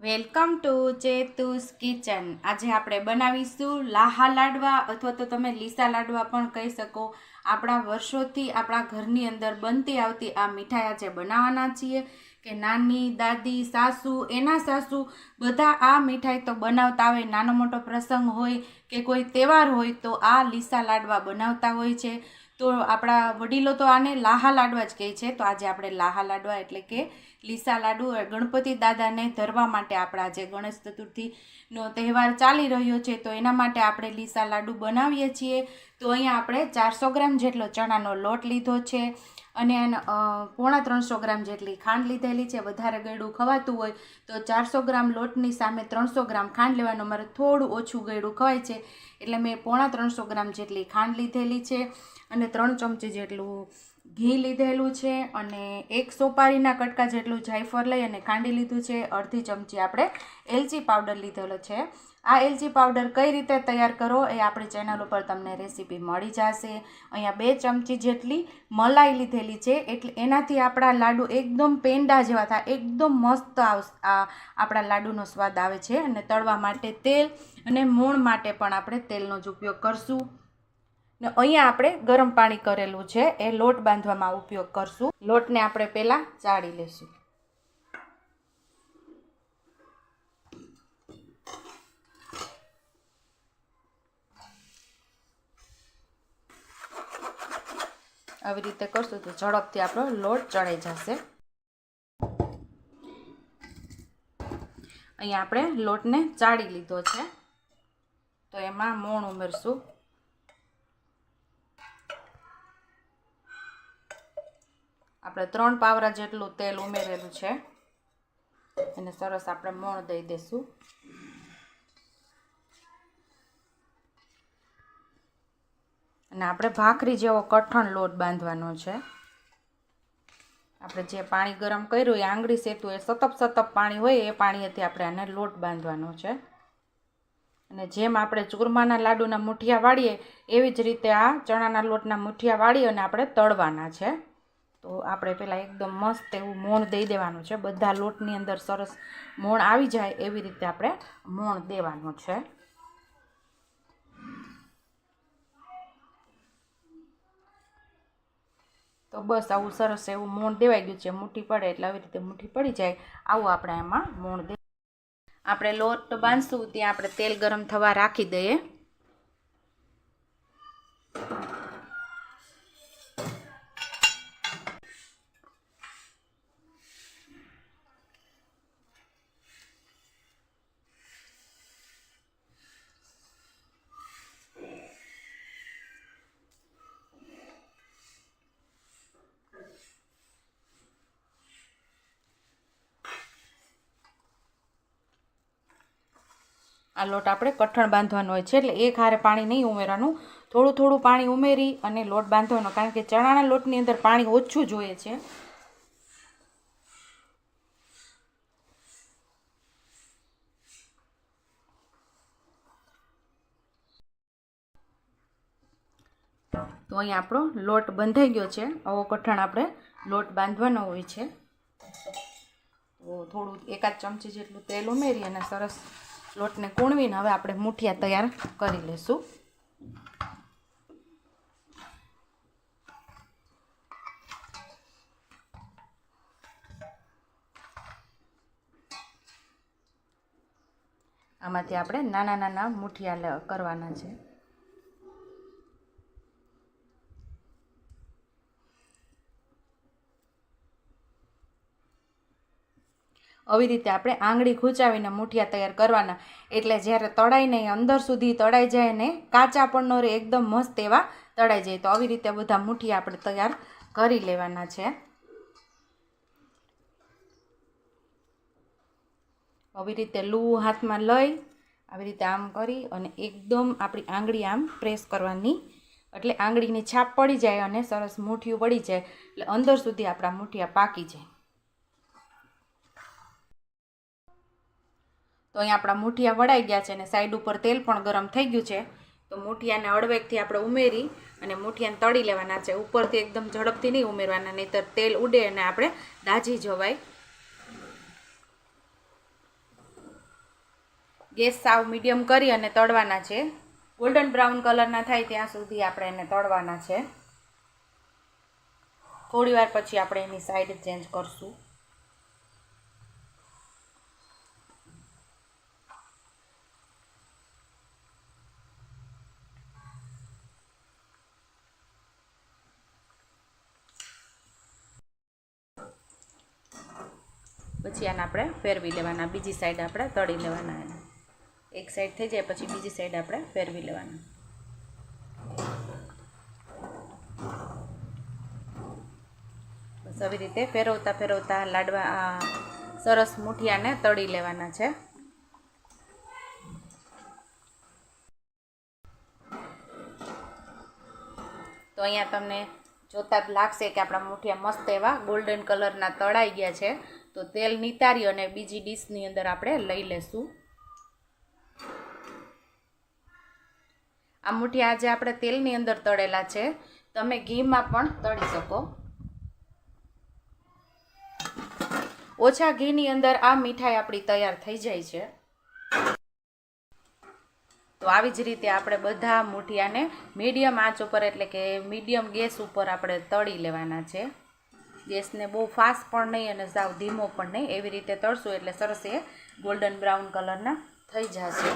Welcome to ચેતુસ kitchen. આજે આપણે બનાવીશું લાહા લાડવા અથવા તો તમે લીસા લાડવા પણ કહી શકો. આપણા વર્ષોથી આપણા ઘરની અંદર બનતી આવતી આ મીઠાઈ આજે બનાવવાના છીએ કે નાની, દાદી, સાસુ, એના સાસુ બધા આ મીઠાઈ તો બનાવતા હોય, નાનો મોટો પ્રસંગ હોય કે કોઈ તહેવાર હોય તો આ લીસા લાડવા બનાવતા હોય છે. તો આપણા વડીલો તો આને લાહા લાડવા જ કહે છે. તો આજે આપણે લાહા લાડવા એટલે કે લીસા લાડુ ગણપતિ દાદાને ધરવા માટે આપણા જે ગણેશ ચતુર્થીનો તહેવાર ચાલી રહ્યો છે, તો એના માટે આપણે લીસા લાડુ બનાવીએ છીએ. તો અહીંયા આપણે ચારસો ગ્રામ જેટલો ચણાનો લોટ લીધો છે અને પોણા ત્રણસો ગ્રામ જેટલી ખાંડ લીધેલી છે. વધારે ગળ્યું ખવાતું હોય તો ચારસો ગ્રામ લોટની સામે ત્રણસો ગ્રામ ખાંડ લેવાનું. મારે થોડું ઓછું ગળ્યું ખવાય છે એટલે મેં પોણા ત્રણસો ગ્રામ જેટલી ખાંડ લીધેલી છે. અને ત્રણ ચમચી જેટલું ઘી લીધેલું છે અને એક સોપારીના કટકા જેટલું જાયફળ લઈ અને ખાંડી લીધું છે. અડધી ચમચી આપણે એલચી પાવડર લીધેલો છે. આ એલચી પાવડર કઈ રીતે તૈયાર કરો એ આપણી ચેનલ ઉપર તમને રેસીપી મળી જશે. અહીંયા બે ચમચી જેટલી મલાઈ લીધેલી છે એટલે એનાથી આપણા લાડુ એકદમ પેંડા જેવા થાય, એકદમ મસ્ત આપણા લાડુનો સ્વાદ આવે છે. અને તળવા માટે તેલ અને મૂણ માટે પણ આપણે તેલનો જ ઉપયોગ કરશું. ને અહીંયા આપણે ગરમ પાણી કરેલું છે, એ લોટ બાંધવામાં ઉપયોગ કરશું. લોટને આપણે પહેલાં ચાળી લેશું. આવી રીતે કરશું તો ઝડપથી આપણો લોટ ચડાઈ જશે. અહીંયા આપણે લોટને ચાળી લીધો છે. તો એમાં મોણ ઉમેરશું. આપણે ત્રણ પાવરા જેટલું તેલ ઉમેરેલું છે. એને સરસ આપણે મોણ દઈ દઈશું અને આપણે ભાખરી જેવો કઠણ લોટ બાંધવાનો છે. આપણે જે પાણી ગરમ કર્યું, એ આંગળી સેતું, એ સતપ સતપ પાણી હોય, એ પાણીએથી આપણે આને લોટ બાંધવાનો છે. અને જેમ આપણે ચૂરમાના લાડુના મુઠિયા વાળીએ, એવી જ રીતે આ ચણાના લોટના મુઠિયા વાળી અને આપણે તળવાના છે. તો આપણે પહેલાં એકદમ મસ્ત એવું મોણ દઈ દેવાનું છે. બધા લોટની અંદર સરસ મોણ આવી જાય એવી રીતે આપણે મોણ દેવાનું છે. તો બસ આવું સરસ એવું મોણ દેવાઈ ગયું છે. મુઠ્ઠી પડે એટલે આવી રીતે મુઠ્ઠી પડી જાય. આવું આપણે એમાં મોણ દે આપણે લોટ બાંધશું, ત્યાં આપણે તેલ ગરમ થવા રાખી દઈએ. આ લોટ આપણે કઠણ બાંધવાનો હોય છે. એટલે એક હારે પાણી નહીં ઉમેરવાનું. થોડું થોડું પાણી ઉમેરી અને લોટ બાંધવાનો. કારણ કે ચણાના લોટની અંદર પાણી ઓછું જોઈએ છે. તો અહીંયા આપણો લોટ બંધાઈ ગયો છે. આવો કઠણ આપણે લોટ બાંધવાનો હોય છે. તો થોડું એકાદ ચમચી જેટલું તેલ ઉમેરી અને સરસ લોટને કૂણવીને હવે આપણે મૂઠિયા તૈયાર કરી લઈશું. આમાંથી આપણે નાના નાના મૂઠિયા કરવાના છે. આવી રીતે આપણે આંગળી ખૂંચાવીને મૂઠિયા તૈયાર કરવાના. એટલે જ્યારે તળાઈ નહીં અંદર સુધી તળાઈ જાય ને કાચા પણ ન રહે, એકદમ મસ્ત એવા તળાઈ જાય. તો આવી રીતે બધા મુઠિયા આપણે તૈયાર કરી લેવાના છે. આવી રીતે લૂ હાથમાં લઈ, આવી રીતે આમ કરી અને એકદમ આપણી આંગળી આમ પ્રેસ કરવાની. એટલે આંગળીની છાપ પડી જાય અને સરસ મુઠિયું પડી જાય. એટલે અંદર સુધી આપણા મુઠિયા પાકી જાય. તો અહીં આપણા મૂઠિયા વળાઈ ગયા છે અને સાઈડ ઉપર તેલ પણ ગરમ થઈ ગયું છે. તો મૂઠિયાને અડવેકથી આપણે ઉમેરી અને મૂઠિયાને તળી લેવાના છે. ઉપરથી એકદમ ઝડપથી નહીં ઉમેરવાના, નહીંતર તેલ ઉડે અને આપણે દાજી જવાય. ગેસ સાવ મીડિયમ કરી અને તળવાના છે. ગોલ્ડન બ્રાઉન કલરના થાય ત્યાં સુધી આપણે એને તળવાના છે. થોડી વાર પછી આપણે એની સાઈડ ચેન્જ કરશું. પછી આને આપણે ફેરવી લેવાના. બીજી સાઈડ આપણે તળી લેવાના એને. એક સાઈડ થઈ જાય પછી બીજી સાઈડ આપણે ફેરવી લેવાના. બસ આવી રીતે ફેરવતા ફેરવતા લાડવા સરસ મુઠિયાને તળી લેવાના છે. તો અહીંયા તમને જોતા જ લાગશે કે આપણા મુઠિયા મસ્ત એવા ગોલ્ડન કલરના તળાઈ ગયા છે. તો તેલ નિતારી અને બીજી ડીશની અંદર આપણે લઈ લેશું. આ મુઠિયા આજે આપણે તેલની અંદર તળેલા છે. તમે ઘીમાં પણ તળી શકો. ઓછા ઘીની અંદર આ મીઠાઈ આપણી તૈયાર થઈ જાય છે. તો આવી જ રીતે આપણે બધા મૂઠિયાને મીડિયમ આંચ ઉપર એટલે કે મીડિયમ ગેસ ઉપર આપણે તળી લેવાના છે. ગેસને બહુ ફાસ્ટ પણ નહીં અને સાવ ધીમો પણ નહીં. એવી રીતે તળશું એટલે સરસ એ ગોલ્ડન બ્રાઉન કલરના થઈ જશે.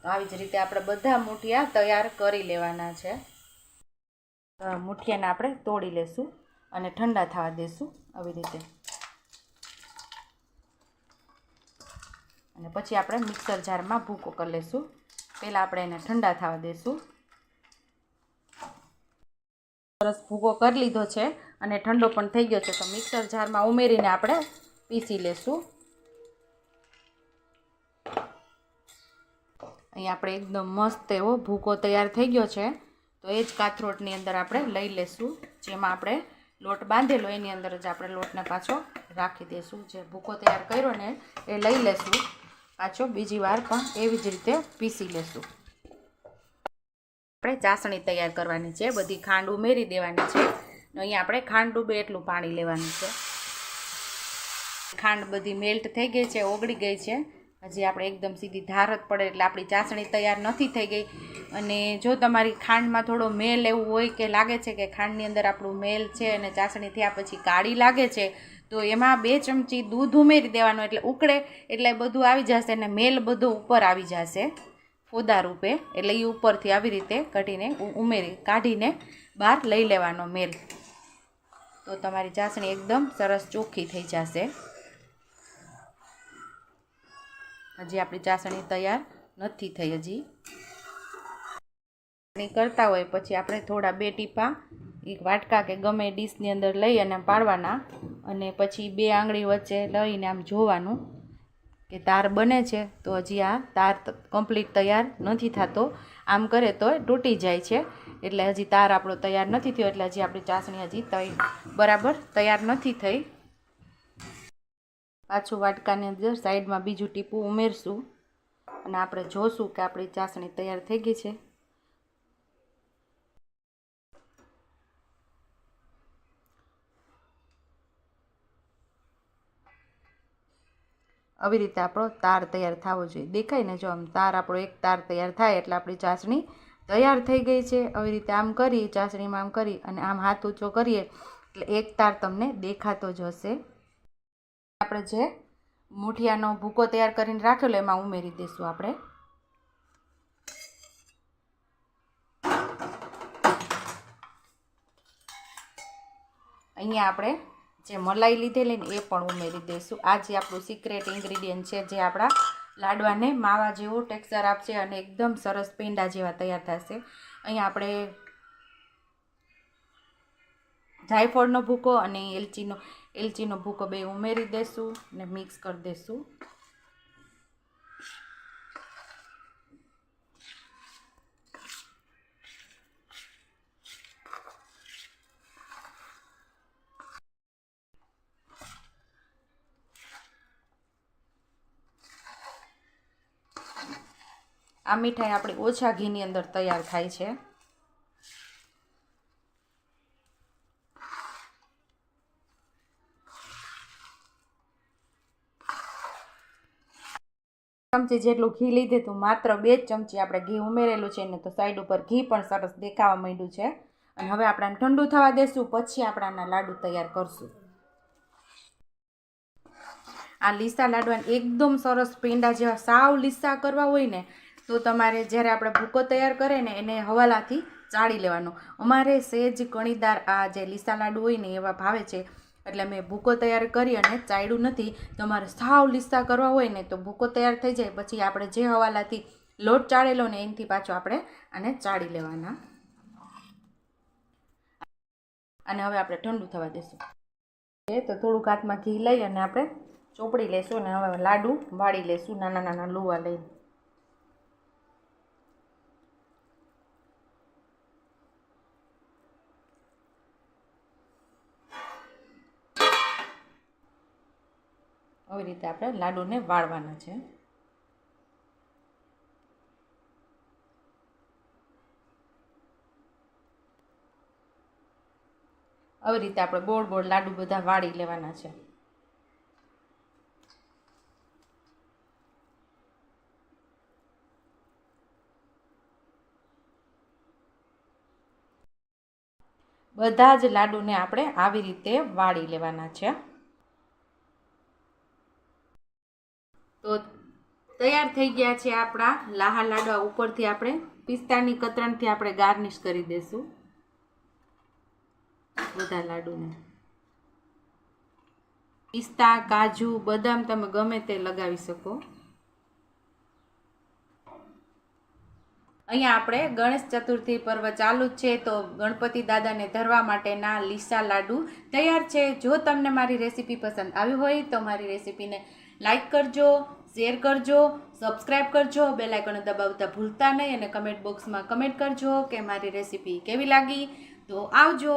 તો આવી જ રીતે આપણે બધા મૂઠિયા તૈયાર કરી લેવાના છે. મૂઠિયાને આપણે તોડી લેશું અને ઠંડા થવા દેશું આવી રીતે. અને પછી આપણે મિક્સર જારમાં ભૂકો કરી લેશું. પહેલાં આપણે એને ઠંડા થવા દેશું. સરસ ભૂકો કરી લીધો છે. અને ઠંડો પણ થઈ ગયો છે, તો મિક્સર જારમાં ઉમેરીને આપણે પીસી લેશું. અહીં આપણે એકદમ મસ્ત એવો ભૂકો તૈયાર થઈ ગયો છે, તો એ જ કાથરોટની અંદર આપણે લઈ લેશું, જેમાં આપણે લોટ બાંધેલો, એની અંદર જ આપણે લોટને પાછો રાખી દઈશું જે ભૂકો તૈયાર કર્યો ને એ લઈ લેશું, પાછો બીજી વાર પણ એવી જ રીતે પીસી લેશું. આપણે ચાસણી તૈયાર કરવાની છે, બધી ખાંડ ઉમેરી દેવાની છે. અહીંયા આપણે ખાંડ ડૂબે એટલું પાણી લેવાનું છે. ખાંડ બધી મેલ્ટ થઈ ગઈ છે, ઓગળી ગઈ છે. હજી આપણે એકદમ સીધી ધાર જ પડે એટલે આપણી ચાસણી તૈયાર નથી થઈ ગઈ. અને જો તમારી ખાંડમાં થોડો મેલ એવું હોય કે લાગે છે કે ખાંડની અંદર આપણું મેલ છે અને ચાસણી થયા પછી કાળી લાગે છે, તો એમાં બે ચમચી દૂધ ઉમેરી દેવાનું એટલે ઉકળે એટલે બધું આવી જશે અને મેલ બધું ઉપર આવી જશે, ફોદા રૂપે. એટલે એ ઉપરથી આવી રીતે કઢીને ઉમેરી કાઢીને બહાર લઈ લેવાનો મેલ. તો તમારી ચાસણી એકદમ સરસ ચોખ્ખી થઈ જશે. હજી આપણી ચાસણી તૈયાર નથી થઈ હજી. ચાસણી કરતા હોય પછી આપણે થોડા બે ટીપા, એક વાટકા કે ગમે ડીશની અંદર લઈ અને પાડવાના અને પછી બે આંગળી વચ્ચે લઈને આમ જોવાનું કે તાર બને છે તો હજી આ તાર કમ્પ્લીટ તૈયાર નથી થતો. આમ કરે તો તૂટી જાય છે. એટલે હજી તાર આપણો તૈયાર નથી થયો, એટલે હજી આપણી ચાસણી હજી તઈ, બરાબર, તૈયાર નથી થઈ. પાછું વાટકાની અંદર સાઈડમાં બીજું ટીપું ઉમેરશું અને આપણે જોશું કે આપણી ચાસણી તૈયાર થઈ ગઈ છે. આવી રીતે આપણો તાર તૈયાર થવો જોઈએ. દેખાય ને જો આમ તાર આપણો એક તાર તૈયાર થાય એટલે આપણી ચાસણી તૈયાર થઈ ગઈ છે. આવી રીતે આમ કરી, ચાસણીમાં આમ કરી અને આમ હાથ ઊંચો કરીએ એટલે એક તાર તમને દેખાતો જ હશે. આપણે જે મૂઠિયાનો ભૂકો તૈયાર કરીને રાખેલો એમાં ઉમેરી દઈશું આપણે. અહીંયા આપણે જે મલાઈ લીધેલી ને એ પણ ઉમેરી દઈશું આ જે આપણું સિક્રેટ ઇન્ગ્રીડિયન્ટ છે, જે આપણા લાડવાને માવા જેવો ટેક્સચર આપશે અને એકદમ સરસ પેંડા જેવા તૈયાર થશે. અહીંયા આપણે જાયફળનો ભૂકો અને એલચીનો એલચીનો ભૂકો બે ઉમેરી દઈશું અને મિક્સ કરી દઈશું આ મીઠાઈ આપણી ઓછા ઘીની અંદર તૈયાર થાય છે. ચમચી જેટલું ઘી લીધું માત્ર બે ચમચી આપણે ઘી ઉમેરેલું છે ને તો સાઈડ ઉપર ઘી પણ સરસ દેખાવા માંડ્યું છે. અને હવે આપણે ઠંડુ થવા દેશું, પછી આપણે આના લાડુ તૈયાર કરશું. આ લીસા લાડવાને એકદમ સરસ પેંડા જેવા સાવ લીસા કરવા હોય ને તો તમારે જ્યારે આપણે ભૂકો તૈયાર કરે ને એને હવાલાથી ચાળી લેવાનો. અમારે સેજ, કણીદાર, આ જે લીસા લાડુ હોય ને એવા ભાવે છે. એટલે મેં ભૂકો તૈયાર કરી અને ચાળ્યું નથી. તમારે સાવ લીસા કરવા હોય ને તો ભૂકો તૈયાર થઈ જાય. પછી આપણે જે હવાલાથી લોટ ચાળેલો ને એનાથી પાછો આપણે આને ચાળી લેવાના. અને હવે આપણે ઠંડુ થવા એ તો થોડુંક હાથમાં ઘી લઈ અને આપણે ચોપડી લેશું અને હવે લાડુ વાળી લેશું નાના નાના લુવા લઈ આવી રીતે આપણે લાડુને વાળવાના છે. આવી રીતે આપણે ગોળ ગોળ લાડુ બધા વાળી લેવાના છે. બધા જ લાડુને આપણે આવી રીતે વાળી લેવાના છે. તો તૈયાર થઈ ગયા છે આપણા લાહા લાડવા ઉપરથી આપણે, પિસ્તાની કતરણથી આપણે ગાર્નિશ કરી દઈશું બધા લાડુને. પિસ્તા, કાજુ, બદામ તમે ગમે તે લગાવી શકો. અહીંયા આપણે ગણેશ ચતુર્થી પર્વ ચાલુ છે, તો ગણપતિ દાદાને ધરવા માટેના લીસા લાડુ તૈયાર છે. જો તમને મારી રેસીપી પસંદ આવી હોય તો મારી રેસીપીને લાઈક કરજો. શેર કરજો સબસ્ક્રાઈબ કરજો, બેલ આઇકન દબાવતા ભૂલતા નહીં અને કમેન્ટ બોક્સમાં કમેન્ટ કરજો કે મારી રેસીપી કેવી લાગી. તો આવજો.